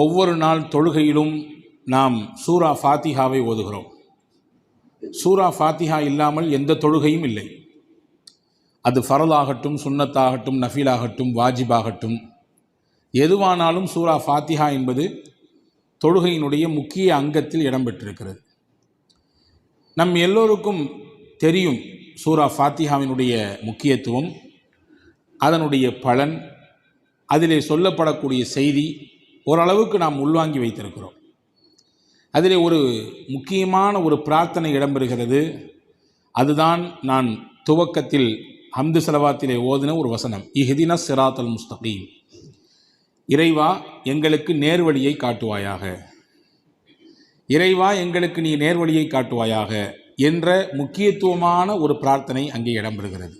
ஒவ்வொரு நாள் தொழுகையிலும் நாம் சூரா ஃபாத்திஹாவை ஓதுகிறோம். சூரா ஃபாத்திஹா இல்லாமல் எந்த தொழுகையும் இல்லை. அது ஃபரலாகட்டும் சுன்னத்தாகட்டும் நஃபீலாகட்டும் வாஜிபாகட்டும். எதுவானாலும் சூரா ஃபாத்திஹா என்பது தொழுகையினுடைய முக்கிய அங்கத்தில் இடம்பெற்றிருக்கிறது. நம் எல்லோருக்கும் தெரியும் சூரா ஃபாத்திஹாவினுடைய முக்கியத்துவம் அதனுடைய பலன் அதிலே சொல்லப்படக்கூடிய செய்தி ஓரளவுக்கு நாம் உள்வாங்கி வைத்திருக்கிறோம். அதிலே ஒரு முக்கியமான ஒரு பிரார்த்தனை இடம்பெறுகிறது. அதுதான் நான் துவக்கத்தில் ஹம்து செலவாத்திலே ஓதின ஒரு வசனம். இஹதின சிராத்தல் முஸ்தகீம். இறைவா எங்களுக்கு நேர்வழியை காட்டுவாயாக. இறைவா எங்களுக்கு நீ நேர்வழியை காட்டுவாயாக என்ற முக்கியத்துவமான ஒரு பிரார்த்தனை அங்கே இடம்பெறுகிறது.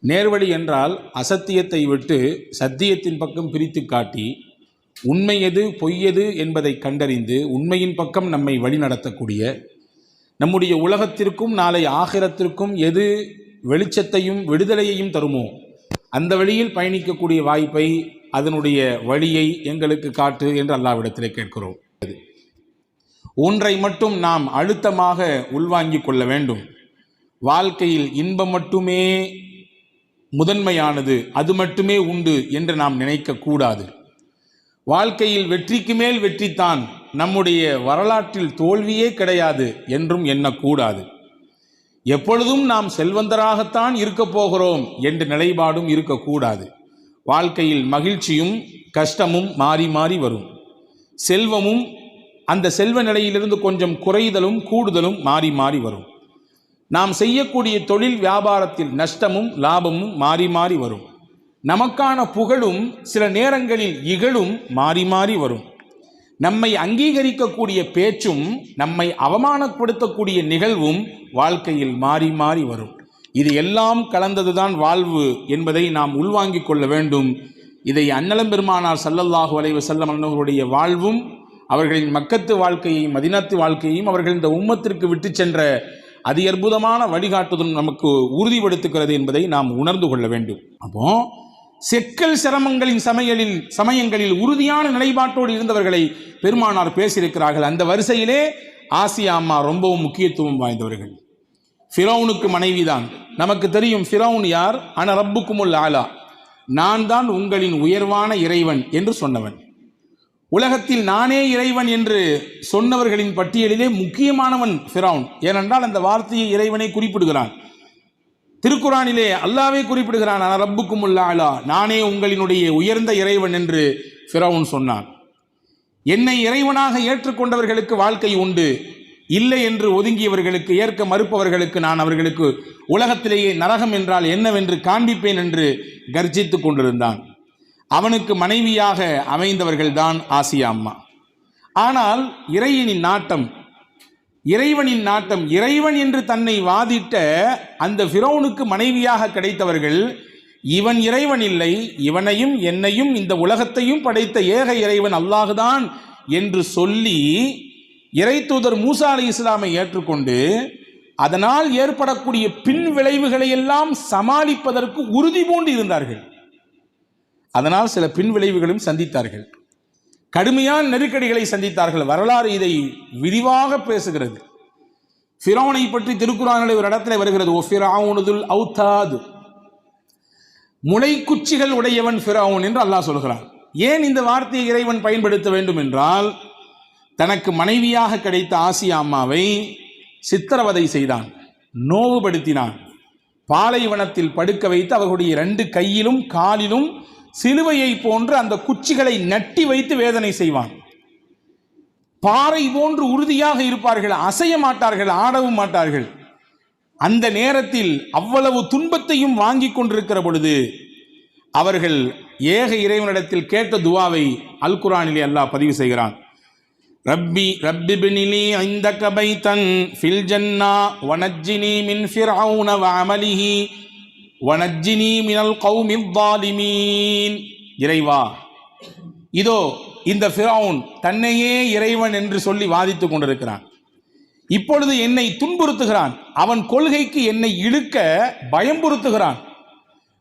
நேர்வழி என்றால் அசத்தியத்தை விட்டு சத்தியத்தின் பக்கம் பிரித்து காட்டி உண்மை எது பொய் எது என்பதை கண்டறிந்து உண்மையின் பக்கம் நம்மை வழிநடத்தக்கூடிய நம்முடைய உலகத்திற்கும் நாளை ஆகிரத்திற்கும் எது வெளிச்சத்தையும் விடுதலையையும் தருமோ அந்த வழியில் பயணிக்கக்கூடிய வாய்ப்பை அதனுடைய வழியை எங்களுக்கு காட்டு என்று அல்லாவிடத்திலே கேட்கிறோம். ஒன்றை மட்டும் நாம் அழுத்தமாக உள்வாங்கிக் கொள்ள வேண்டும். வாழ்க்கையில் இன்பம் மட்டுமே முதன்மையானது அது மட்டுமே உண்டு என்று நாம் நினைக்கக்கூடாது வாழ்க்கையில் வெற்றிக்கு மேல் வெற்றித்தான் நம்முடைய வரலாற்றில் தோல்வியே கிடையாது என்றும் எண்ணக்கூடாது. எப்பொழுதும் நாம் செல்வந்தராகத்தான் இருக்கப் போகிறோம் என்ற நிலைப்பாடும் இருக்கக்கூடாது. வாழ்க்கையில் மகிழ்ச்சியும் கஷ்டமும் மாறி மாறி வரும். செல்வமும் அந்த செல்வ நிலையிலிருந்து கொஞ்சம் குறைதலும் கூடுதலும் மாறி மாறி வரும். நாம் செய்யக்கூடிய தொழில் வியாபாரத்தில் நஷ்டமும் லாபமும் மாறி மாறி வரும். நமக்கான புகழும் சில நேரங்களில் இகழும் மாறி மாறி வரும். நம்மை அங்கீகரிக்கக்கூடிய பேச்சும் நம்மை அவமானப்படுத்தக்கூடிய நிகழ்வும் வாழ்க்கையில் மாறி மாறி வரும். இது எல்லாம் கலந்ததுதான் வாழ்வு என்பதை நாம் உள்வாங்கிக் கொள்ள வேண்டும். இதை அன்னலம் பெருமானார் சல்லல்லாஹு அலைஹி செல்லம் அன்னவருடைய வாழ்வும் அவர்களின் மக்கத்து வாழ்க்கையையும் மதினத்து வாழ்க்கையையும் அவர்கள் இந்த உம்மத்திற்கு விட்டு சென்ற அதி அற்புதமான வழிகாட்டுதலும் நமக்கு உறுதிப்படுத்துகிறது என்பதை நாம் உணர்ந்து கொள்ள வேண்டும். அப்போது செக்கல் சிரமங்களின் சமையலில் சமயங்களில் உறுதியான நிலைப்பாட்டோடு இருந்தவர்களை பெருமானார் பேசியிருக்கிறார்கள். அந்த வரிசையிலே ஆசியா அம்மா ரொம்பவும் முக்கியத்துவம் வாய்ந்தவர்கள். ஃபிரௌனுக்கு மனைவிதான். நமக்கு தெரியும் ஃபிரௌன் யார்? அன ரப்புக்குமுல் ஆலா. நான் தான் உங்களின் உயர்வான இறைவன் என்று சொன்னவன். உலகத்தில் நானே இறைவன் என்று சொன்னவர்களின் பட்டியலிலே முக்கியமானவன் ஃபிரௌன். ஏனென்றால் அந்த வார்த்தையை இறைவனை குறிப்பிடுகிறான். திருக்குறானிலே அல்லாவே குறிப்பிடுகிறான் "அன ரப்புக்கும் ஆலா நானே உங்களினுடைய உயர்ந்த இறைவன் என்று ஃபிரவுன் சொன்னான். என்னை இறைவனாக ஏற்றுக்கொண்டவர்களுக்கு வாழ்க்கை உண்டு. இல்லை என்று ஒதுங்கியவர்களுக்கு ஏற்க மறுப்பவர்களுக்கு நான் அவர்களுக்கு உலகத்திலேயே நரகம் என்றால் என்னவென்று காண்பிப்பேன் என்று கர்ஜித்துக் கொண்டிருந்தான். அவனுக்கு மனைவியாக அமைந்தவர்கள்தான் ஆசியா அம்மா. ஆனால் இறையனின் நாட்டம் இறைவனின் நாட்டம் இறைவன் என்று தன்னை வாதிட்ட அந்த ஃபிரௌனுக்கு மனைவியாக கிடைத்தவர்கள் இவன் இறைவன் இல்லை இவனையும் என்னையும் இந்த உலகத்தையும் படைத்த ஏக இறைவன் அல்லாஹுதான் என்று சொல்லி இறை தூதர் மூசா அலி இஸ்லாமை ஏற்றுக்கொண்டு அதனால் ஏற்படக்கூடிய பின் விளைவுகளை எல்லாம் சமாளிப்பதற்கு உறுதி பூண்டு இருந்தார்கள் அதனால் சில பின் விளைவுகளும் சந்தித்தார்கள். கடுமையான நெருக்கடிகளை சந்தித்தார்கள். வரலாறு இதை விரிவாக பேசுகிறது. ஃபிரோனை பற்றி திருக்குறானில் ஒரு இடத்துல வருகிறது. ஓ ஃபிரௌனுதுல் அவுத்தாது. முளைக்குச்சிகள் உடையவன் ஃபிரௌன் என்று அல்லாஹ் சொல்கிறான். ஏன் இந்த வார்த்தையை இறைவன் பயன்படுத்த வேண்டும் என்றால் தனக்கு மனைவியாக கிடைத்த ஆசியா அம்மாவை சித்திரவதை செய்தான். நோவுபடுத்தினான். பாலைவனத்தில் படுக்க வைத்து அவர்களுடைய ரெண்டு கையிலும் காலிலும் சிலுவையை போன்று அந்த குச்சிகளை நட்டி வைத்து வேதனை செய்வான். பாறை போன்று உறுதியாக இருப்பார்கள் அசைய மாட்டார்கள் ஆடவும் மாட்டார்கள். அந்த நேரத்தில் அவ்வளவு துன்பத்தையும் வாங்கி கொண்டிருக்கிற பொழுது அவர்கள் ஏக இறைவனிடத்தில் கேட்ட துவாவை அல் குரானிலே அல்லாஹ் பதிவு செய்கிறான். ரப்பி ரப்பி பினிலி ஐந்தக பைத்தன் ஃபில் ஜன்னா வனஜினி மின் ஃபிர்அவுன வ வனஜினி மினல் கௌமிவாலிமீன் இறைவா இதோ இந்த ஃபிரௌன் தன்னையே இறைவன் என்று சொல்லி வாதித்து கொண்டிருக்கிறான். இப்பொழுது என்னை துன்புறுத்துகிறான். அவன் கொள்கைக்கு என்னை இழுக்க பயம்புறுத்துகிறான்.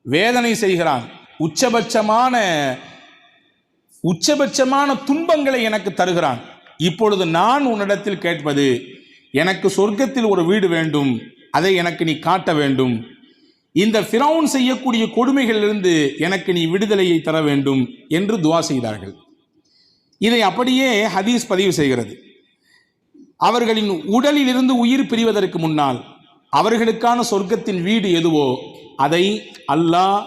வேதனை செய்கிறான். உச்சபட்சமான உச்சபட்சமான துன்பங்களை எனக்கு தருகிறான். இப்பொழுது நான் உன்னிடத்தில் கேட்பது எனக்கு சொர்க்கத்தில் ஒரு வீடு வேண்டும். அதை எனக்கு நீ காட்ட வேண்டும். இந்த ஃபிரௌன் செய்யக்கூடிய கொடுமைகளிலிருந்து எனக்கு நீ விடுதலையை தர வேண்டும் என்று துவா செய்தார்கள். இதை அப்படியே ஹதீஸ் பதிவு செய்கிறது. அவர்களின் உடலில் இருந்து உயிர் பிரிவதற்கு முன்னால் அவர்களுக்கான சொர்க்கத்தின் வீடு எதுவோ அதை அல்லாஹ்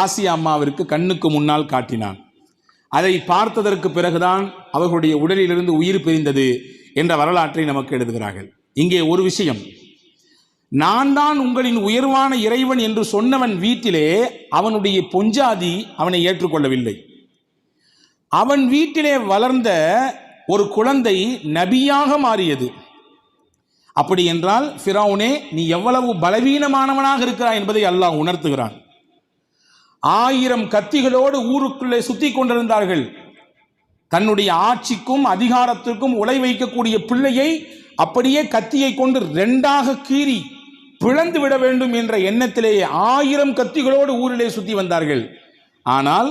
ஆசியா அம்மாவிற்கு கண்ணுக்கு முன்னால் காட்டினான். அதை பார்த்ததற்கு பிறகுதான் அவர்களுடைய உடலிலிருந்து உயிர் பிரிந்தது என்ற வரலாற்றை நமக்கு எழுதுகிறார்கள். இங்கே ஒரு விஷயம். நான் தான் உங்களின் உயர்வான இறைவன் என்று சொன்னவன் வீட்டிலே அவனுடைய பொஞ்சாதி அவனை ஏற்றுக்கொள்ளவில்லை. அவன் வீட்டிலே வளர்ந்த ஒரு குழந்தை நபியாக மாறியது. அப்படி என்றால் ஃபிரௌனே நீ எவ்வளவு பலவீனமானவனாக இருக்கிறாய் என்பதை அல்லாஹ் உணர்த்துகிறான். ஆயிரம் கத்திகளோடு ஊருக்குள்ளே சுத்தி கொண்டிருந்தார்கள். தன்னுடைய ஆட்சிக்கும் அதிகாரத்திற்கும் உலை வைக்கக்கூடிய பிள்ளையை அப்படியே கத்தியை கொண்டு ரெண்டாக கீறி பிளந்து விட வேண்டும் என்ற எண்ணத்திலேயே ஆயிரம் கத்திகளோடு ஊரிலே சுத்தி வந்தார்கள். ஆனால்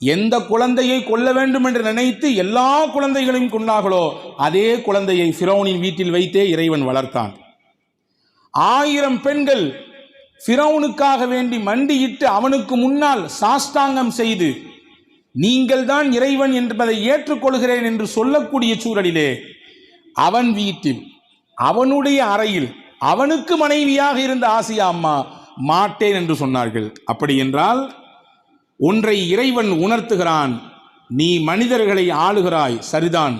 எந்த குழந்தையை கொல்ல வேண்டும் என்று நினைத்து எல்லா குழந்தைகளையும் கொண்டார்களோ அதே குழந்தையை ஃபிரௌனின் வீட்டில் வைத்தே இறைவன் வளர்த்தான். ஆயிரம் பெண்கள் ஃபிரௌனுக்காக வேண்டி மண்டியிட்டு அவனுக்கு முன்னால் சாஷ்டாங்கம் செய்து நீங்கள் தான் இறைவன் என்பதை ஏற்றுக்கொள்கிறேன் என்று சொல்லக்கூடிய சூழலிலே அவன் வீட்டில் அவனுடைய அறையில் அவனுக்கு மனைவியாக இருந்த ஆசியா அம்மா மாட்டேன் என்று சொன்னார்கள். அப்படி என்றால் ஒன்றை இறைவன் உணர்த்துகிறான். நீ மனிதர்களை ஆளுகிறாய் சரிதான்.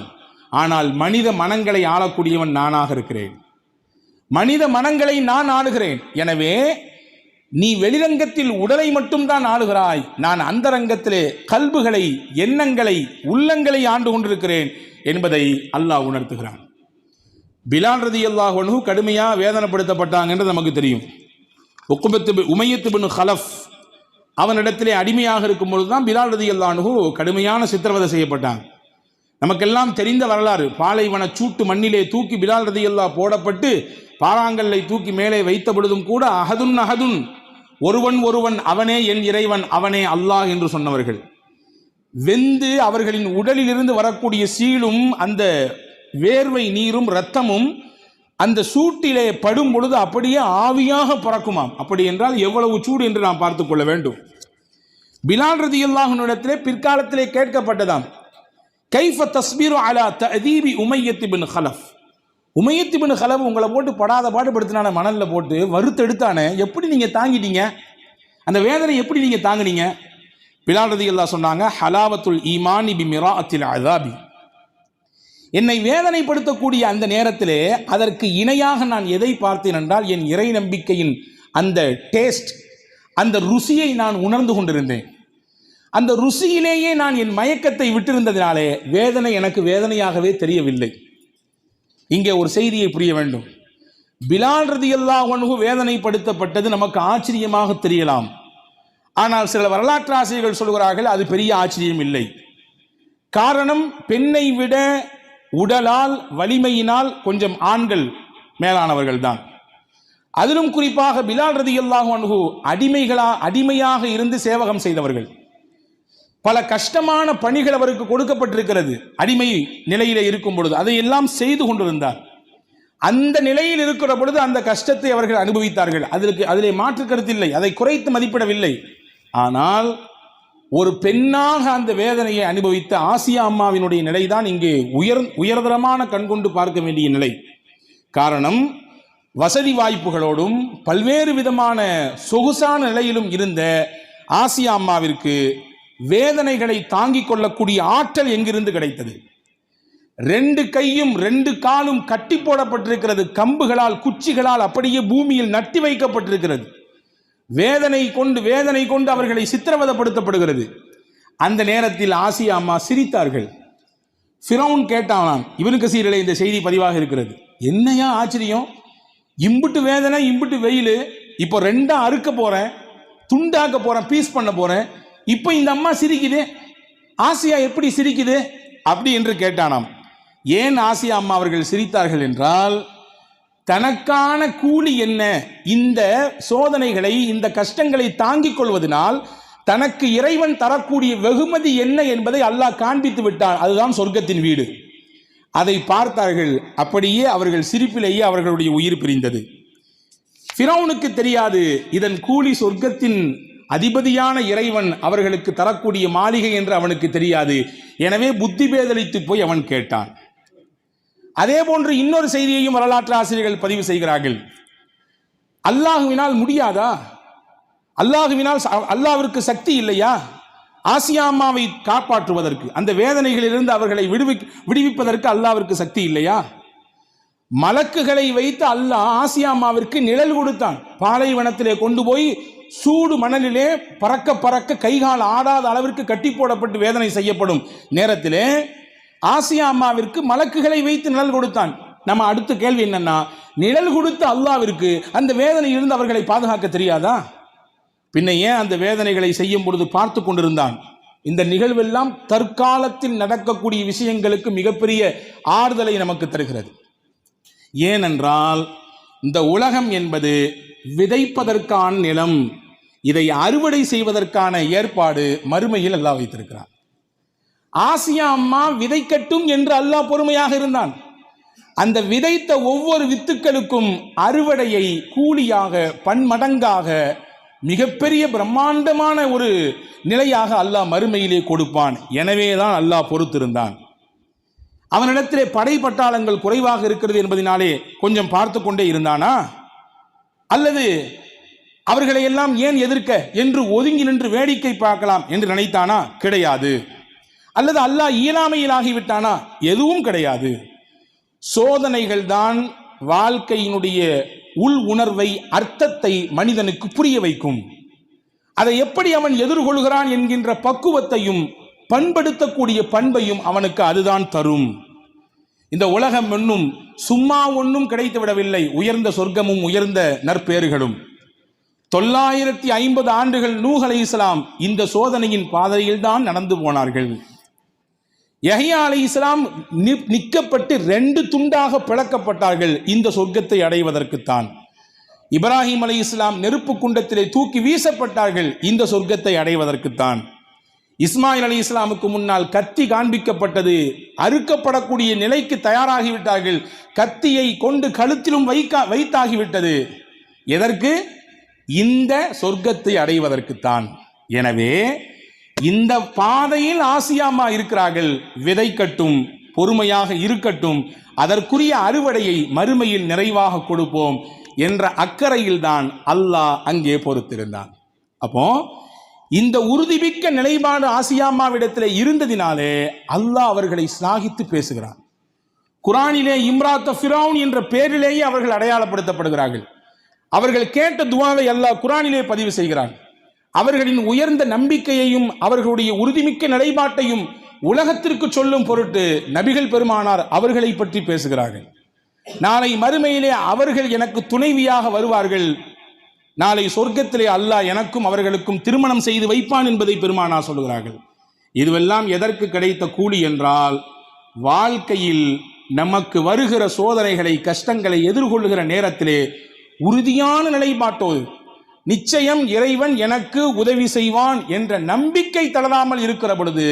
ஆனால் மனித மனங்களை ஆளக்கூடியவன் நானாக இருக்கிறேன். மனித மனங்களை நான் ஆளுகிறேன். எனவே நீ வெளிரங்கத்தில் உடலை மட்டும்தான் ஆளுகிறாய். நான் அந்தரங்கத்திலே கல்புகளை எண்ணங்களை உள்ளங்களை ஆண்டு கொண்டிருக்கிறேன் என்பதை அல்லாஹ் உணர்த்துகிறான். பிலால் ரதி அல்லாஹ் கடுமையாக வேதனைப்படுத்தப்பட்டாங்கன்றது நமக்கு தெரியும். உக்குபத்து உமையத்து பின் ஹலஃப் அவனிடத்திலே அடிமையாக இருக்கும் பொழுது தான் பிலால் ரதி அல்லாஹு கடுமையான சித்திரவதை செய்யப்பட்டாங்க. நமக்கெல்லாம் தெரிந்த வரலாறு பாலைவன சூட்டு மண்ணிலே தூக்கி பிலால் ரதி அல்லாஹ் போடப்பட்டு பாறாங்கல்லை தூக்கி மேலே வைத்த பொழுதும் கூட அஹதுன் அஹதுன் ஒருவன் ஒருவன் அவனே என் இறைவன் அவனே அல்லாஹ் என்று சொன்னவர்கள். வெந்து அவர்களின் உடலிலிருந்து வரக்கூடிய சீலும் அந்த வேர்வை நீரும் இரத்தமும் அந்த சூட்டிலே படும் பொழுது அப்படியே ஆவியாக பறக்குமாம். அப்படி என்றால் எவ்வளவு சூடு என்று நாம் பார்த்து கொள்ள வேண்டும். பிலால் ரதி அல்லாஹனிடத்திலே பிற்காலத்திலே கேட்கப்பட்டதாம். கைஃப தஸ்பீரு அலா ததீபி உமையத்தி பின் ஹலஃப். உமையத்தி பின் ஹலஃப் உங்களை போட்டு படாத பாடுபடுத்தினான மணலில் போட்டு வறுத்தெடுத்தானே எப்படி நீங்கள் தாங்கிட்டீங்க? அந்த வேதனை எப்படி நீங்கள் தாங்குனீங்க? பிலால் ரதி அல்லா சொன்னாங்க ஹலாவத்துல் ஈமானி பி மிராஅத்தில் அதாபி என்னை வேதனைப்படுத்தக்கூடிய அந்த நேரத்திலே அதற்கு இணையாக நான் எதை பார்த்தேன் என்றால் என் இறை நம்பிக்கையின் அந்த டேஸ்ட் அந்த ருசியை நான் உணர்ந்து கொண்டிருந்தேன். அந்த ருசியிலேயே நான் என் மயக்கத்தை விட்டிருந்ததினாலே வேதனை எனக்கு வேதனையாகவே தெரியவில்லை. இங்கே ஒரு செய்தியை புரிய வேண்டும். பிலால் எல்லா ஒன்று வேதனைப்படுத்தப்பட்டது நமக்கு ஆச்சரியமாக தெரியலாம். ஆனால் சில வரலாற்று ஆசிரியர்கள் சொல்கிறார்கள் அது பெரிய ஆச்சரியம் இல்லை. காரணம் பெண்ணை விட உடலால் வலிமையினால் கொஞ்சம் ஆண்கள் மேலானவர்கள் தான் அதிலும் குறிப்பாக பிலால் ரதியல்லாஹு அன்ஹு அடிமைகளா அடிமையாக இருந்து சேவகம் செய்தவர்கள். பல கஷ்டமான பணிகள் அவருக்கு கொடுக்கப்பட்டிருக்கிறது. அடிமை நிலையில இருக்கும் பொழுது அதையெல்லாம் செய்து கொண்டிருந்தார். அந்த நிலையில் இருக்கிற பொழுது அந்த கஷ்டத்தை அவர்கள் அனுபவித்தார்கள். அதற்கு அதிலே மாற்று கருத்தில்லை அதை குறைத்து மதிப்பிடவில்லை. ஆனால் ஒரு பெண்ணாக அந்த வேதனையை அனுபவித்த ஆசியா அம்மாவினுடைய நிலைதான் இங்கு உயர் உயர்தரமான கண்கொண்டு பார்க்க வேண்டிய நிலை. காரணம் வசதி வாய்ப்புகளோடும் பல்வேறு விதமான சொகுசான நிலையிலும் இருந்த ஆசியா அம்மாவிற்கு வேதனைகளை தாங்கிக் கொள்ளக்கூடிய ஆற்றல் எங்கிருந்து கிடைத்தது? ரெண்டு கையும் ரெண்டு காலும் கட்டி போடப்பட்டிருக்கிறது. கம்புகளால் குச்சிகளால் அப்படியே பூமியில் நட்டி வைக்கப்பட்டிருக்கிறது. வேதனை கொண்டு வேதனை கொண்டு அவர்களை சித்திரவதப்படுத்தப்படுகிறது. அந்த நேரத்தில் ஆசியா அம்மா சிரித்தார்கள். ஃபிரௌன் கேட்டானாம் இவனுக்கு சீரலை இந்த செய்தி பதிவாக இருக்கிறது. என்னையா ஆச்சரியம்? இம்புட்டு வேதனை இம்புட்டு வெயில். இப்போ ரெண்டாக அறுக்க போகிறேன் துண்டாக்க போகிறேன் பீஸ் பண்ண போகிறேன் இப்போ இந்த அம்மா சிரிக்குது. ஆசியா எப்படி சிரிக்குது? அப்படி என்று கேட்டானாம். ஏன் ஆசியா அம்மா அவர்கள் சிரித்தார்கள் என்றால் தனக்கான கூலி என்ன? இந்த சோதனைகளை இந்த கஷ்டங்களை தாங்கிக் கொள்வதனால் தனக்கு இறைவன் தரக்கூடிய வெகுமதி என்ன என்பதை அல்லாஹ் காண்பித்து விட்டான். அதுதான் சொர்க்கத்தின் வீடு. அதை பார்த்தார்கள். அப்படியே அவர்கள் சிரிப்பிலேயே அவர்களுடைய உயிர் பிரிந்தது. ஃபிரௌனுக்கு தெரியாது இதன் கூலி சொர்க்கத்தின் அதிபதியான இறைவன் அவர்களுக்கு தரக்கூடிய மாளிகை என்று அவனுக்கு தெரியாது. எனவே புத்தி பேதலித்து போய் அவன் கேட்டான். அதே போன்று இன்னொரு செய்தியையும் வரலாற்று ஆசிரியர்கள் பதிவு செய்கிறார்கள். அல்லாஹுவினால் முடியாதா? அல்லாஹுவினால் அல்லாவிற்கு சக்தி இல்லையா? ஆசியா அம்மாவை காப்பாற்றுவதற்கு அந்த வேதனைகளிலிருந்து அவர்களை விடுவி விடுவிப்பதற்கு அல்லாவிற்கு சக்தி இல்லையா? மலக்குகளை வைத்து அல்லாஹ் ஆசியா அம்மாவிற்கு நிழல் கொடுத்தான். பாலைவனத்திலே கொண்டு போய் சூடு மணலிலே பறக்க பறக்க கைகால் ஆடாத அளவிற்கு கட்டி போடப்பட்டு வேதனை செய்யப்படும் நேரத்திலே ஆசியா அம்மாவிற்கு மலக்குகளை வைத்து நிழல் கொடுத்தான். நம்ம அடுத்த கேள்வி என்னன்னா நிழல் கொடுத்த அல்லாவிற்கு அந்த வேதனையிலிருந்து அவர்களை பாதுகாக்க தெரியாதா? பின்ன ஏன் அந்த வேதனைகளை செய்யும் பொழுது பார்த்து கொண்டிருந்தான்? இந்த நிகழ்வெல்லாம் தற்காலத்தில் நடக்கக்கூடிய விஷயங்களுக்கு மிகப்பெரிய ஆறுதலை நமக்கு தருகிறது. ஏனென்றால் இந்த உலகம் என்பது விதைப்பதற்கான நிலம் இதை அறுவடை செய்வதற்கான ஏற்பாடு மறுமையில் அல்லாஹ் வைத்திருக்கிறார் ஆசியா அம்மா விதைக்கட்டும் என்று அல்லாஹ் பொறுமையாக இருந்தான். அந்த விதைத்த ஒவ்வொரு வித்துக்களுக்கும் அறுவடையை கூலியாக பன்மடங்காக மிகப்பெரிய பிரம்மாண்டமான ஒரு நிலையாக அல்லாஹ் மறுமையிலே கொடுப்பான். எனவே தான் அல்லாஹ் பொறுத்திருந்தான். அவனிடத்திலே படை பட்டாளங்கள் குறைவாக இருக்கிறது என்பதனாலே கொஞ்சம் பார்த்து கொண்டே இருந்தானா? அல்லது அவர்களை எல்லாம் ஏன் எதிர்க்க என்று ஒதுங்கி நின்று வேடிக்கை பார்க்கலாம் என்று நினைத்தானா? கிடையாது. அல்லது அல்லாஹ் இயலாமையில் ஆகிவிட்டானா எதுவும் கிடையாது. சோதனைகள் தான் வாழ்க்கையினுடைய உள் உணர்வை அர்த்தத்தை மனிதனுக்கு புரிய வைக்கும். அதை எப்படி அவன் எதிர்கொள்கிறான் என்கின்ற பக்குவத்தையும் பண்படுத்தக்கூடிய பண்பையும் அவனுக்கு அதுதான் தரும். இந்த உலகம் என்னும் சும்மா ஒன்றும் கிடைத்து விடவில்லை உயர்ந்த சொர்க்கமும் உயர்ந்த நற்பேறுகளும். தொள்ளாயிரத்தி ஐம்பது ஆண்டுகள் நூகலை இஸ்லாம் இந்த சோதனையின் பாதையில் தான் நடந்து போனார்கள். யஹ்யா அலி இஸ்லாம் நிற்கப்பட்டு ரெண்டு துண்டாக பிளக்கப்பட்டார்கள் இந்த சொர்க்கத்தை அடைவதற்குத்தான். இப்ராஹிம் அலி இஸ்லாம் நெருப்பு குண்டத்திலே தூக்கி வீசப்பட்டார்கள் இந்த சொர்க்கத்தை அடைவதற்குத்தான். இஸ்மாயில் அலி இஸ்லாமுக்கு முன்னால் கத்தி காண்பிக்கப்பட்டது அறுக்கப்படக்கூடிய நிலைக்கு தயாராகிவிட்டார்கள் கத்தியை கொண்டு கழுத்திலும் வைக்க வைத்தாகிவிட்டது. எதற்கு? இந்த சொர்க்கத்தை அடைவதற்குத்தான். எனவே இந்த பாதையில் ஆசியாமா இருக்கிறார்கள் விதைக்கட்டும் பொறுமையாக இருக்கட்டும் அதற்குரிய அறுவடையை மறுமையில் நிறைவாக கொடுப்போம் என்ற அக்கறையில்தான் அல்லாஹ் அங்கே பொறுத்திருந்தான். அப்போ இந்த உறுதிமிக்க நிலைப்பாடு ஆசியாமாவிடத்தில் இருந்ததினாலே அல்லாஹ் அவர்களை சாகித்து பேசுகிறான். குரானிலே இம்ராத்த ஃபிரௌன் என்ற பெயரிலேயே அவர்கள் அடையாளப்படுத்தப்படுகிறார்கள். அவர்கள் கேட்ட துவாவை அல்லாஹ் குரானிலே பதிவு செய்கிறான். அவர்களின் உயர்ந்த நம்பிக்கையையும் அவர்களுடைய உறுதிமிக்க நிலைப்பாட்டையும் உலகத்திற்கு சொல்லும் பொருட்டு நபிகள் பெருமானார் அவர்களை பற்றி பேசுகிறார்கள். நாளை மறுமையிலே அவர்கள் எனக்கு துணைவியாக வருவார்கள். நாளை சொர்க்கத்திலே அல்லாஹ் எனக்கும் அவர்களுக்கும் திருமணம் செய்து வைப்பான் என்பதை பெருமானா சொல்லுகிறார்கள். இதுவெல்லாம் எதற்கு கிடைத்த கூலி என்றால் வாழ்க்கையில் நமக்கு வருகிற சோதனைகளை கஷ்டங்களை எதிர்கொள்கிற நேரத்திலே உறுதியான நிலைப்பாட்டோடு நிச்சயம் இறைவன் எனக்கு உதவி செய்வான் என்ற நம்பிக்கை தளராமல் இருக்கிற பொழுது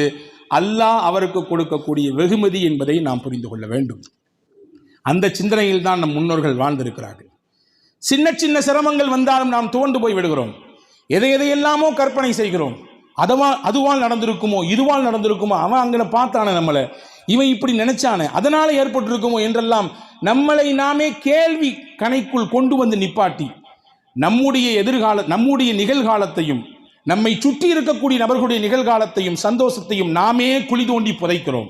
அல்லாஹ் அவருக்கு கொடுக்கக்கூடிய வெகுமதி என்பதை நாம் புரிந்து கொள்ள வேண்டும். அந்த சிந்தனையில் தான் நம் முன்னோர்கள் வாழ்ந்திருக்கிறார்கள். சின்ன சின்ன சிரமங்கள் வந்தாலும் நாம் தோண்டு போய் விடுகிறோம். எதை எதையெல்லாமோ கற்பனை செய்கிறோம். அதுவா அதுவால் நடந்திருக்குமோ இதுவால் நடந்திருக்குமோ அவன் அங்கே பார்த்தானே நம்மளை. இவன் இப்படி நினைச்சானே அதனால ஏற்பட்டிருக்குமோ என்றெல்லாம் நம்மளை நாமே கேள்வி கணைக்குள் கொண்டு வந்து நிப்பாட்டி நம்முடைய எதிர்கால நம்முடைய நிகழ்காலத்தையும் நம்மை சுற்றி இருக்கக்கூடிய நபர்களுடைய நிகழ்காலத்தையும் சந்தோஷத்தையும் நாமே குழி தோண்டி புதைக்கிறோம்.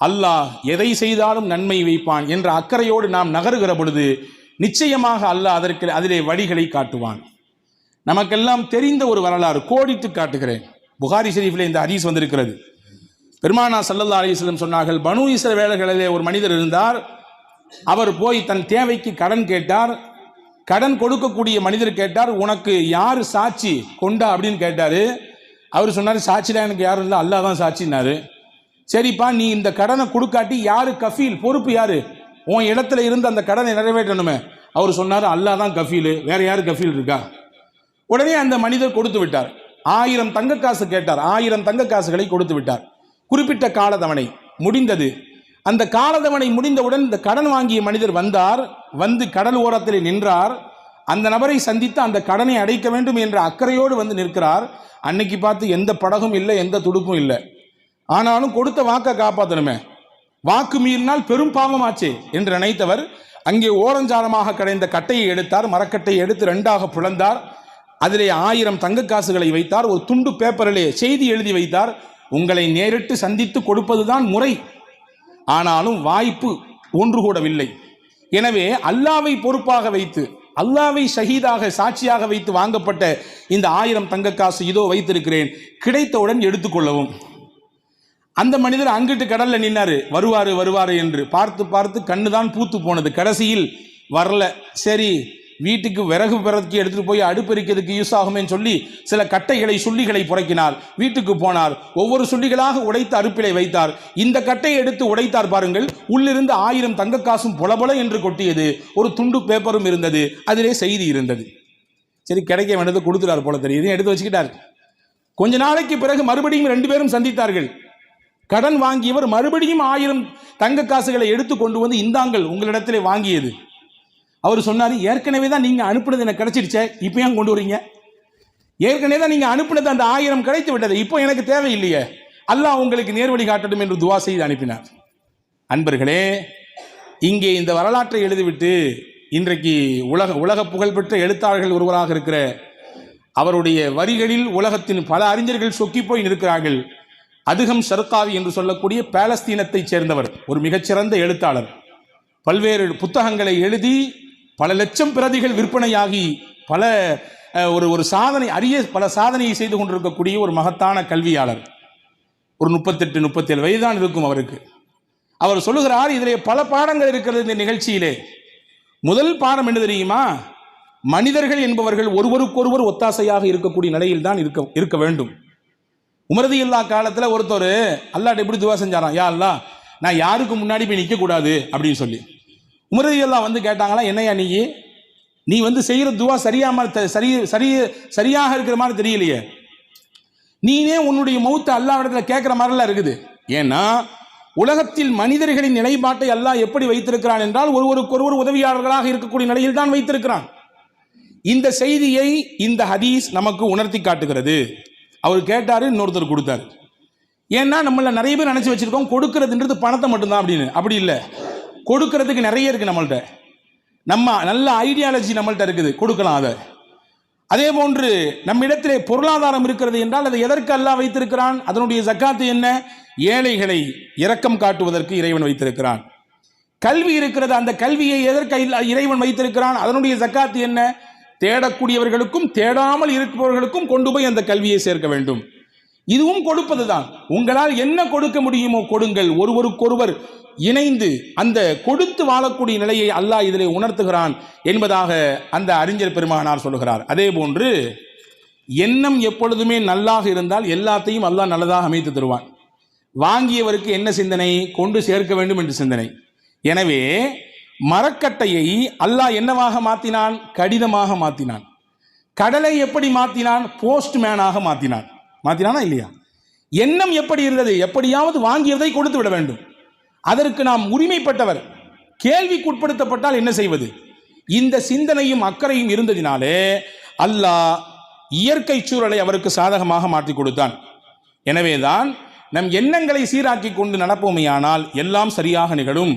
அல்லாஹ் எதை செய்தாலும் நன்மை வைப்பான் என்ற அக்கறையோடு நாம் நகருகிற பொழுது நிச்சயமாக அல்லாஹ் அதற்கு அதிலே வழிகளை காட்டுவான். நமக்கெல்லாம் தெரிந்த ஒரு வரலாறு கோடிட்டு காட்டுகிறேன். புகாரி ஷெரீஃபில் இந்த ஹரீஸ் வந்திருக்கிறது. பெருமானா சல்லல்லா அலிஸ்லம் சொன்னார்கள் பனு இஸ்ர வேலைகளிலே ஒரு மனிதர் இருந்தார். அவர் போய் தன் தேவைக்கு கடன் கேட்டார். கடன் கொடுக்கக்கூடிய மனிதர் கேட்டார் உனக்கு யார் சாட்சி கொண்டா? அப்படின்னு கேட்டார். அவர் சொன்னார் சாட்சிலாம் எனக்கு யாரும் இல்லை அல்லாஹ் தான் சாட்சினாரு சரிப்பா நீ இந்த கடனை கொடுக்காட்டி யார் கஃபீல்? பொறுப்பு யார்? உன் இடத்துல இருந்து அந்த கடனை நிறைவேற்றணுமே. அவர் சொன்னார் அல்லாஹ் தான் கஃபீல். வேற யார் கஃபீல் இருக்கா? உடனே அந்த மனிதர் கொடுத்து விட்டார். ஆயிரம் தங்க காசு கேட்டார். ஆயிரம் தங்க காசுகளை கொடுத்து விட்டார். குறிப்பிட்ட காலதவணை முடிந்தது. அந்த காலதவணை முடிந்தவுடன் இந்த கடன் வாங்கிய மனிதர் வந்தார். வந்து கடல் ஓரத்தில் நின்றார். அந்த நபரை சந்தித்து அந்த கடனை அடைக்க வேண்டும் என்ற அக்கறையோடு வந்து நிற்கிறார். அன்னைக்கு பார்த்து எந்த படகும் இல்லை எந்த துடுப்பும் இல்லை. ஆனாலும் கொடுத்த வாக்கை காப்பாற்றணுமே வாக்கு மீறினால் பெரும் பாவமாச்சே என்று நினைத்தவர் அங்கே ஓரஞ்சாரமாக கிடைந்த கட்டையை எடுத்தார். மரக்கட்டையை எடுத்து ரெண்டாக பிளந்தார். அதிலே ஆயிரம் தங்க காசுகளை வைத்தார். ஒரு துண்டு பேப்பரிலே செய்தி எழுதி வைத்தார். உங்களை நேரிட்டு சந்தித்து கொடுப்பதுதான் முறை. ஆனாலும் வாய்ப்பு ஒன்று கூடவில்லை. எனவே அல்லாவை பொறுப்பாக வைத்து அல்லாவை ஷஹீதாக சாட்சியாக வைத்து வாங்கப்பட்ட இந்த ஆயிரம் தங்க காசு இதோ வைத்திருக்கிறேன். கிடைத்தவுடன் எடுத்துக்கொள்ளவும் அந்த மனிதர் அங்கிட்டு கடல்ல நின்னாரு. வருவாரு வருவாரு என்று பார்த்து பார்த்து கண்ணு தான் பூத்து போனது. கடைசியில் வரல. சரி வீட்டுக்கு விறகு பிறக்கி எடுத்துகிட்டு போய் அடுப்பெருக்கிறதுக்கு யூஸ் ஆகுமேன்னு சொல்லி சில கட்டைகளை சுள்ளிகளை புறக்கினார் வீட்டுக்கு போனார். ஒவ்வொரு சுள்ளிகளாக உடைத்து அடுப்பிலை வைத்தார். இந்த கட்டையை எடுத்து உடைத்தார் பாருங்கள். உள்ளிருந்து ஆயிரம் தங்க காசும் பொலபொல என்று கொட்டியது. ஒரு துண்டு பேப்பரும் இருந்தது. அதிலே செய்தி இருந்தது. சரி கிடைக்க வேண்டியது கொடுத்துட்டார் போல தெரியுது. எடுத்து வச்சுக்கிட்டார். கொஞ்ச நாளைக்கு பிறகு மறுபடியும் ரெண்டு பேரும் சந்தித்தார்கள். கடன் வாங்கியவர் மறுபடியும் ஆயிரம் தங்க காசுகளை எடுத்து கொண்டு வந்து இந்தாங்கள் உங்களிடத்திலே வாங்கியது. அவர் சொன்னார் ஏற்கனவே தான் நீங்கள் அனுப்புனது எனக்கு கிடைச்சிடுச்சே இப்போ ஏன் கொண்டு வரீங்க? ஏற்கனவே தான் நீங்கள் அனுப்புனது அந்த ஆயிரம் கிடைத்து விட்டது இப்போ எனக்கு தேவையில்லையே. அல்லாஹ் உங்களுக்கு நேர்வழி காட்டட்டும் என்று துவா செய்து அனுப்பினார். அன்பர்களே இங்கே இந்த வரலாற்றை எழுதிவிட்டு இன்றைக்கு உலக உலக புகழ்பெற்ற எழுத்தாளர்கள் ஒருவராக இருக்கிற அவருடைய வரிகளில் உலகத்தின் பல அறிஞர்கள் சொக்கி போய் நிற்கிறார்கள். அதுகம் சர்காவி என்று சொல்லக்கூடிய பாலஸ்தீனத்தைச் சேர்ந்தவர் ஒரு மிகச்சிறந்த எழுத்தாளர். பல்வேறு புத்தகங்களை எழுதி பல லட்சம் பிரதிகள் விற்பனையாகி பல ஒரு ஒரு சாதனை அரிய பல சாதனையை செய்து கொண்டிருக்கக்கூடிய ஒரு மகத்தான கல்வியாளர். ஒரு முப்பத்தெட்டு முப்பத்தேழு வயதுதான் இருக்கும் அவருக்கு. அவர் சொல்லுகிறார் இதிலே பல பாடங்கள் இருக்கிறது இந்த நிகழ்ச்சியிலே. முதல் பாடம் என்ன தெரியுமா? மனிதர்கள் என்பவர்கள் ஒருவருக்கொருவர் ஒத்தாசையாக இருக்கக்கூடிய நிலையில் தான் இருக்க இருக்க வேண்டும். உமரதி இல்லா காலத்தில் ஒருத்தர் அல்லாட்ட எப்படி துவா செஞ்சாராம். யா அல்லா நான் யாருக்கு முன்னாடி போய் நிற்கக்கூடாது அப்படின்னு சொல்லி. உமரதியெல்லாம் வந்து கேட்டாங்களா என்னையா நீ? நீ வந்து செய்கிற துவா சரியாம சரி சரி சரியாக இருக்கிற மாதிரி தெரியலையே. நீனே உன்னுடைய மௌத்தை அல்லாவிடத்தில் கேட்குற மாதிரிலாம் இருக்குது. ஏன்னா உலகத்தில் மனிதர்களின் நிலைப்பாட்டை அல்லாஹ் எப்படி வைத்திருக்கிறான் என்றால் ஒருவருக்கொருவர் உதவியாளர்களாக இருக்கக்கூடிய நிலையில் தான் வைத்திருக்கிறான். இந்த செய்தியை இந்த ஹதீஸ் நமக்கு உணர்த்தி காட்டுகிறது. அவர் கேட்டார் இன்னொருத்தர் கொடுத்தார். ஏன்னா நம்மள நிறைய பேர் நினச்சி வச்சிருக்கோம் கொடுக்கறதுன்றது பணத்தை மட்டும்தான் அப்படின்னு. அப்படி இல்லை. கொடுக்கறதுக்கு நிறைய இருக்கு நம்மள்கிட்ட நம்ம நல்ல ஐடியாலஜி நம்மள்கிட்ட இருக்குது. கொடுக்கலாம் அதை. அதே போன்று நம்மிடத்திலே பொருளாதாரம் இருக்கிறது என்றால் அதை எதற்கு அல்லாஹ் வைத்திருக்கிறான்? அதனுடைய ஜக்காத்து என்ன? ஏழைகளை இரக்கம் காட்டுவதற்கு இறைவன் வைத்திருக்கிறான். கல்வி இருக்கிறது அந்த கல்வியை எதற்கு இறைவன் வைத்திருக்கிறான்? அதனுடைய ஜக்காத்து என்ன? தேடக்கூடியவர்களுக்கும் தேடாமல் இருப்பவர்களுக்கும் கொண்டு போய் அந்த கல்வியை சேர்க்க வேண்டும். இதுவும் கொடுப்பதுதான். உங்களால் என்ன கொடுக்க முடியுமோ கொடுங்கள். ஒருவருக்கொருவர் இணைந்து அந்த கொடுத்து வாழக்கூடிய நிலையை அல்லாஹ் இதிலே உணர்த்துகிறான் என்பதாக அந்த அறிஞர் பெருமகனார் சொல்லுகிறார். அதே போன்று எண்ணம் எப்பொழுதுமே நல்லாக இருந்தால் எல்லாத்தையும் அல்லாஹ் நல்லதாக அமைத்து தருவான். வாங்கியவருக்கு என்ன சிந்தனை? கொண்டு சேர்க்க வேண்டும் என்று சிந்தனை. எனவே மரக்கட்டையை அல்லாஹ் என்னவாக மாற்றினான் கடிதமாக மாற்றினான் கடலை எப்படி மாற்றினான் போஸ்ட்மேனாக மாற்றினான் மாற்றினானா இல்லையா? எண்ணம் எப்படி இருந்தது? எப்படியாவது வாங்கியதை கொடுத்து விட வேண்டும். அதற்கு நாம் உரிமைப்பட்டவர். கேள்விக்குட்படுத்தப்பட்டால் என்ன செய்வது? இந்த சிந்தனையும் அக்கறையும் இருந்ததினாலே அல்லாஹ் இயற்கை சூழலை அவருக்கு சாதகமாக மாற்றி கொடுத்தான். எனவேதான் நம் எண்ணங்களை சீராக்கி கொண்டு நடப்போமையானால் எல்லாம் சரியாக நிகழும்.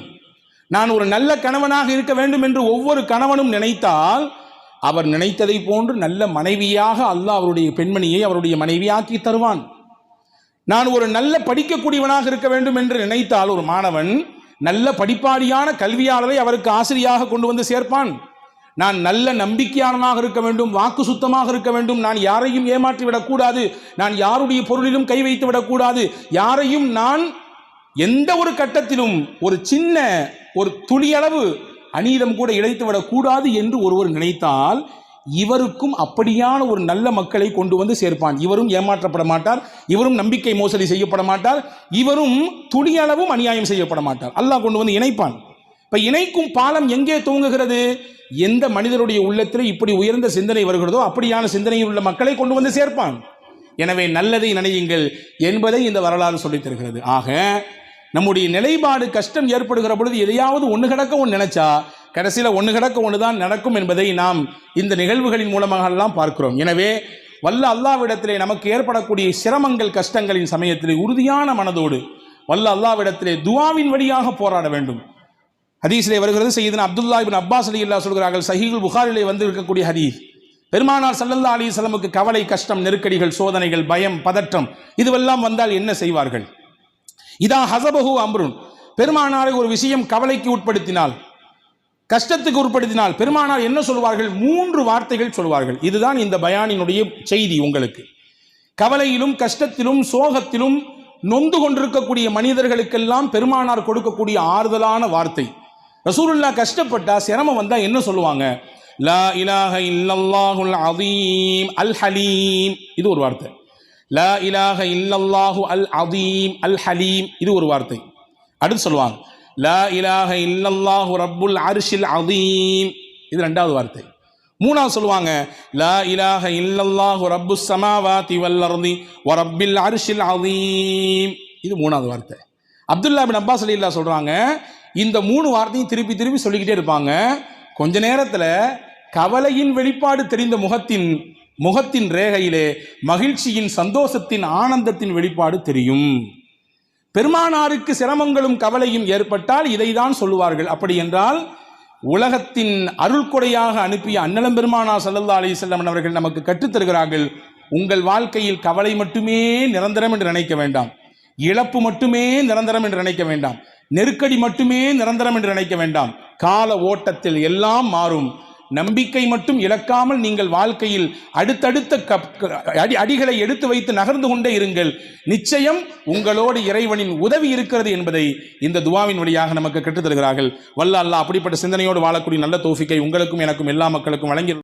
நான் ஒரு நல்ல கணவனாக இருக்க வேண்டும் என்று ஒவ்வொரு கணவனும் நினைத்தால் அவர் நினைத்ததை போன்று நல்ல மனைவியாக அல்லாஹ் அவருடைய பெண்மணியை அவருடைய மனைவியாக்கி தருவான். நான் ஒரு நல்ல படிக்கக்கூடியவனாக இருக்க வேண்டும் என்று நினைத்தால் ஒரு மாணவன் நல்ல படிப்பாளியான கல்வியாளரை அவருக்கு ஆசிரியாக கொண்டு வந்து சேர்ப்பான். நான் நல்ல நம்பிக்கையாளனாக இருக்க வேண்டும் வாக்கு சுத்தமாக இருக்க வேண்டும். நான் யாரையும் ஏமாற்றி விடக்கூடாது நான் யாருடைய பொருளிலும் கை வைத்து விடக்கூடாது. யாரையும் நான் எந்த ஒரு கட்டத்திலும் ஒரு சின்ன ஒரு துளியளவு அநீதம் கூட இழைத்து விடக்கூடாது என்று ஒருவர் நினைத்தால் இவருக்கும் அப்படியான ஒரு நல்ல மக்களை கொண்டு வந்து சேர்ப்பான். இவரும் ஏமாற்றப்பட மாட்டார் இவரும் நம்பிக்கை மோசடி செய்யப்பட மாட்டார் இவரும் துணியளவும் அநியாயம் செய்யப்பட மாட்டார். அல்லாஹ் கொண்டு வந்து இணைப்பான். இப்போ இணைக்கும் பாலம் எங்கே துவங்குகிறது? எந்த மனிதருடைய உள்ளத்தில் இப்படி உயர்ந்த சிந்தனை வருகிறதோ அப்படியான சிந்தனையில் உள்ள மக்களை கொண்டு வந்து சேர்ப்பான். எனவே நல்லதை நினையுங்கள் என்பதை இந்த வரலாறு சொல்லித் தருகிறது. ஆக நம்முடைய நிலைப்பாடு கஷ்டம் ஏற்படுகிற பொழுது எதையாவது ஒன்று கிடக்க ஒன்று நினைச்சா கடைசியில் ஒன்று கிடக்க ஒன்று தான் நடக்கும் என்பதை நாம் இந்த நிகழ்வுகளின் மூலமாக எல்லாம் பார்க்கிறோம். எனவே வல்ல அல்லாவிடத்திலே நமக்கு ஏற்படக்கூடிய சிரமங்கள் கஷ்டங்களின் சமயத்திலே உறுதியான மனதோடு வல்ல அல்லாவிடத்திலே துவாவின் வழியாக போராட வேண்டும். ஹதீஸிலே வருகிறது செய்தன அப்துல்லா இபின் அப்பாஸ் அலி அல்லா சொல்கிறார்கள் சஹீல் புகாரிலே வந்து இருக்கக்கூடிய ஹதீஸ் பெருமானார் சல்லல்லா அலி சலமுக்கு கவலை கஷ்டம் நெருக்கடிகள் சோதனைகள் பயம் பதற்றம் இதுவெல்லாம் வந்தால் என்ன செய்வார்கள்? இதா ஹசபஹு அம்ருன். பெருமானாரை ஒரு விஷயம் கவலைக்கு உட்படுத்தினால் கஷ்டத்துக்கு உட்படுத்தினால் பெருமானார் என்ன சொல்வார்கள் மூன்று வார்த்தைகள் சொல்வார்கள் இதுதான் இந்த பயானினுடைய செய்தி உங்களுக்கு. கவலையிலும் கஷ்டத்திலும் சோகத்திலும் நொந்து கொண்டிருக்கக்கூடிய மனிதர்களுக்கெல்லாம் பெருமானார் கொடுக்கக்கூடிய ஆறுதலான வார்த்தை. ரசூலுல்லா கஷ்டப்பட்டா சிரமம் வந்தா என்ன சொல்லுவாங்க? லா இலாஹ இல்லல்லாஹுல் அதீம் அல் ஹலீம். இது ஒரு வார்த்தை. லா இலாக இல்லல்லாஹு அல் அதீம் அல் ஹலீம். இது ஒரு வார்த்தை. அடுத்து சொல்லுவாங்க. லா இலாஹ இல்லல்லாஹு ரப்புல் அரிஷில் அதீம் இது ரெண்டாவது வார்த்தை. மூணாவது சொல்லுவாங்க. லா இலாஹ இல்லல்லாஹு ரப்பு சமாவாதி வல்லர்தி வ ரப்பில் அரிஷில் அதீம் இது மூணாவது வார்த்தை. அப்துல்லா பின் அப்பாஸ் அலில்லா சொல்கிறாங்க இந்த மூணு வார்த்தையும் திருப்பி திருப்பி சொல்லிக்கிட்டே இருப்பாங்க. கொஞ்ச நேரத்தில் கவலையின் வெளிப்பாடு தெரிந்த முகத்தின் முகத்தின் ரேகையிலே மகிழ்ச்சியின் சந்தோஷத்தின் ஆனந்தத்தின் வெளிப்பாடு தெரியும். பெருமானாருக்கு சிரமங்களும் கவலையும் ஏற்பட்டால் இதைதான் சொல்லுவார்கள். அப்படி என்றால் உலகத்தின் அருள்கொடையாக அனுப்பிய அன்னலம் பெருமானா சல்லல்லா அலிசல்லம் அவர்கள் நமக்கு கற்றுத்தருகிறார்கள் உங்கள் வாழ்க்கையில் கவலை மட்டுமே நிரந்தரம் என்று நினைக்க வேண்டாம். இழப்பு மட்டுமே நிரந்தரம் என்று நினைக்க வேண்டாம். நெருக்கடி மட்டுமே நிரந்தரம் என்று நினைக்க வேண்டாம். கால ஓட்டத்தில் எல்லாம் மாறும். நம்பிக்கை மட்டும் இழக்காமல் நீங்கள் வாழ்க்கையில் அடுத்தடுத்த கப்- அடி அடிகளை எடுத்து வைத்து நகர்ந்து கொண்டே இருங்கள். நிச்சயம் உங்களோடு இறைவனின் உதவி இருக்கிறது என்பதை இந்த துவாவின் வழியாக நமக்கு கற்றுத் தருகிறார்கள் வல்ல அல்லாஹ் அப்படிப்பட்ட சிந்தனையோடு வாழக்கூடிய நல்ல தோஃபிக்கை உங்களுக்கும் எனக்கும் எல்லா மக்களுக்கும் வழங்கி